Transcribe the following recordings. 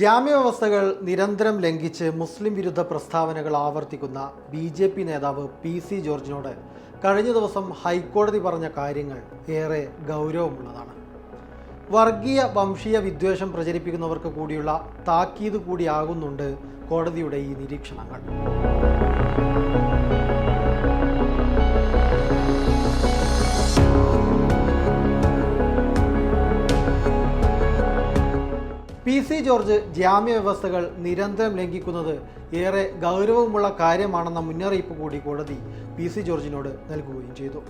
ജാമ്യവ്യവസ്ഥകൾ നിരന്തരം ലംഘിച്ച് മുസ്ലിം വിരുദ്ധ പ്രസ്താവനകൾ ആവർത്തിക്കുന്ന ബി ജെ പി നേതാവ് പി സി ജോർജിനോട് കഴിഞ്ഞ ദിവസം ഹൈക്കോടതി പറഞ്ഞ കാര്യങ്ങൾ ഏറെ ഗൗരവമുള്ളതാണ്. വർഗീയ വംശീയ വിദ്വേഷം പ്രചരിപ്പിക്കുന്നവർക്ക് കൂടിയുള്ള താക്കീത് കൂടിയാകുന്നുണ്ട് കോടതിയുടെ ഈ നിരീക്ഷണങ്ങൾ. പി സി ജോർജ് ജാമ്യ വ്യവസ്ഥകൾ നിരന്തരം ലംഘിക്കുന്നത് ഏറെ ഗൗരവമുള്ള കാര്യമാണെന്ന മുന്നറിയിപ്പ് കൂടി കോടതി പി സി ജോർജിനോട് നൽകുകയും ചെയ്തു.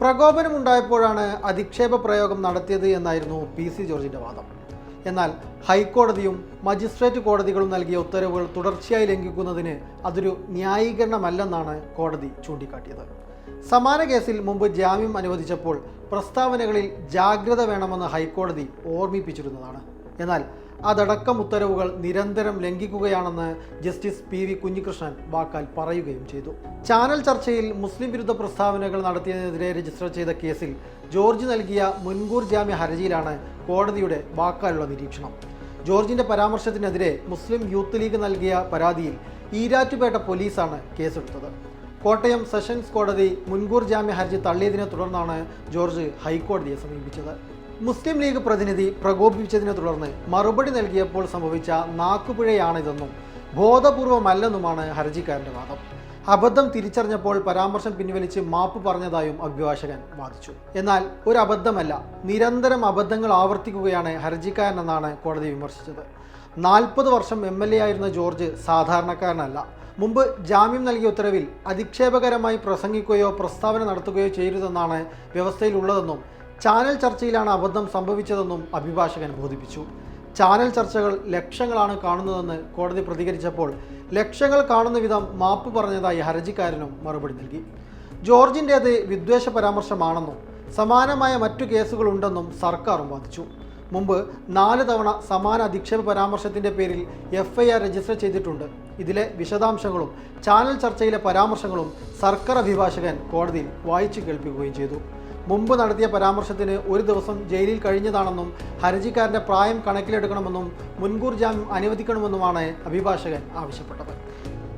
പ്രകോപനമുണ്ടായപ്പോഴാണ് അധിക്ഷേപ പ്രയോഗം നടത്തിയത് എന്നായിരുന്നു പി സി ജോർജിന്റെ വാദം. എന്നാൽ ഹൈക്കോടതിയും മജിസ്ട്രേറ്റ് കോടതികളും നൽകിയ ഉത്തരവുകൾ തുടർച്ചയായി ലംഘിക്കുന്നതിന് അതൊരു ന്യായീകരണമല്ലെന്നാണ് കോടതി ചൂണ്ടിക്കാട്ടിയത്. സമാന കേസിൽ മുമ്പ് ജാമ്യം അനുവദിച്ചപ്പോൾ പ്രസ്താവനകളിൽ ജാഗ്രത വേണമെന്ന് ഹൈക്കോടതി ഓർമ്മിപ്പിച്ചിരുന്നതാണ്. എന്നാൽ അതടക്കം ഉത്തരവുകൾ നിരന്തരം ലംഘിക്കുകയാണെന്ന് ജസ്റ്റിസ് പി വി കുഞ്ഞികൃഷ്ണൻ വാക്കാൽ പറയുകയും ചെയ്തു. ചാനൽ ചർച്ചയിൽ മുസ്ലിം വിരുദ്ധ പ്രസ്താവനകൾ നടത്തിയതിനെതിരെ രജിസ്റ്റർ ചെയ്ത കേസിൽ ജോർജ് നൽകിയ മുൻകൂർ ജാമ്യ ഹർജിയിലാണ് കോടതിയുടെ വാക്കാലുള്ള നിരീക്ഷണം. ജോർജിന്റെ പരാമർശത്തിനെതിരെ മുസ്ലിം യൂത്ത് ലീഗ് നൽകിയ പരാതിയിൽ ഈരാറ്റുപേട്ട പോലീസാണ് കേസെടുത്തത്. കോട്ടയം സെഷൻസ് കോടതി മുൻകൂർ ജാമ്യ ഹർജി തള്ളിയതിനെ തുടർന്നാണ് ജോർജ് ഹൈക്കോടതിയെ സമീപിച്ചത്. മുസ്ലിം ലീഗ് പ്രതിനിധി പ്രകോപിപ്പിച്ചതിനെ തുടർന്ന് മറുപടി നൽകിയപ്പോൾ സംഭവിച്ച നാക്കുപിഴയാണിതെന്നും ബോധപൂർവമല്ലെന്നുമാണ് ഹർജിക്കാരന്റെ വാദം. അബദ്ധം തിരിച്ചറിഞ്ഞപ്പോൾ പരാമർശം പിൻവലിച്ച് മാപ്പ് പറഞ്ഞതായും അഭിഭാഷകൻ വാദിച്ചു. എന്നാൽ ഒരു അബദ്ധമല്ല നിരന്തരം അബദ്ധങ്ങൾ ആവർത്തിക്കുകയാണ് ഹർജിക്കാരൻ എന്നാണ് കോടതി വിമർശിച്ചത്. നാൽപ്പത് വർഷം എം എൽ എ ആയിരുന്ന ജോർജ് സാധാരണക്കാരനല്ല. മുമ്പ് ജാമ്യം നൽകിയ ഉത്തരവിൽ അധിക്ഷേപകരമായി പ്രസംഗിക്കുകയോ പ്രസ്താവന നടത്തുകയോ ചെയ്യരുതെന്നാണ് വ്യവസ്ഥയിലുള്ളതെന്നും ചാനൽ ചർച്ചയിലാണ് അബദ്ധം സംഭവിച്ചതെന്നും അഭിഭാഷകൻ ബോധിപ്പിച്ചു. ചാനൽ ചർച്ചകൾ ലക്ഷങ്ങളാണ് കാണുന്നതെന്ന് കോടതി പ്രതികരിച്ചപ്പോൾ ലക്ഷങ്ങൾ കാണുന്ന വിധം മാപ്പ് പറഞ്ഞതായി ഹർജിക്കാരനും മറുപടി നൽകി. ജോർജിന്റേത് വിദ്വേഷ പരാമർശമാണെന്നും സമാനമായ മറ്റു കേസുകളുണ്ടെന്നും സർക്കാരും വാദിച്ചു. മുമ്പ് നാല് തവണ സമാന അധിക്ഷേപ പരാമർശത്തിന്റെ പേരിൽ എഫ് ഐ ആർ രജിസ്റ്റർ ചെയ്തിട്ടുണ്ട്. ഇതിലെ വിശദാംശങ്ങളും ചാനൽ ചർച്ചയിലെ പരാമർശങ്ങളും സർക്കാർ അഭിഭാഷകൻ കോടതിയിൽ വായിച്ചു കേൾപ്പിക്കുകയും ചെയ്തു. മുമ്പ് നടത്തിയ പരാമർശത്തിന് ഒരു ദിവസം ജയിലിൽ കഴിഞ്ഞതാണെന്നും ഹർജിക്കാരന്റെ പ്രായം കണക്കിലെടുക്കണമെന്നും മുൻകൂർ ജാമ്യം അനുവദിക്കണമെന്നുമാണ് അഭിഭാഷകൻ ആവശ്യപ്പെട്ടത്.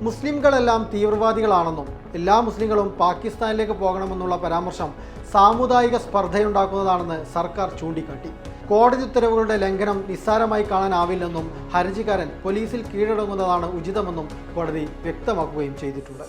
മുസ്ലിംകളെല്ലാം തീവ്രവാദികളാണെന്നും എല്ലാ മുസ്ലിങ്ങളും പാകിസ്ഥാനിലേക്ക് പോകണമെന്നുള്ള പരാമർശം സാമുദായിക സ്പർദ്ധയുണ്ടാക്കുന്നതാണെന്ന് സർക്കാർ ചൂണ്ടിക്കാട്ടി. കോടതി ഉത്തരവുകളുടെ ലംഘനം നിസ്സാരമായി കാണാനാവില്ലെന്നും ഹർജിക്കാരൻ പോലീസിൽ കീഴടങ്ങുന്നതാണ് ഉചിതമെന്നും കോടതി വ്യക്തമാക്കുകയും ചെയ്തിട്ടുണ്ട്.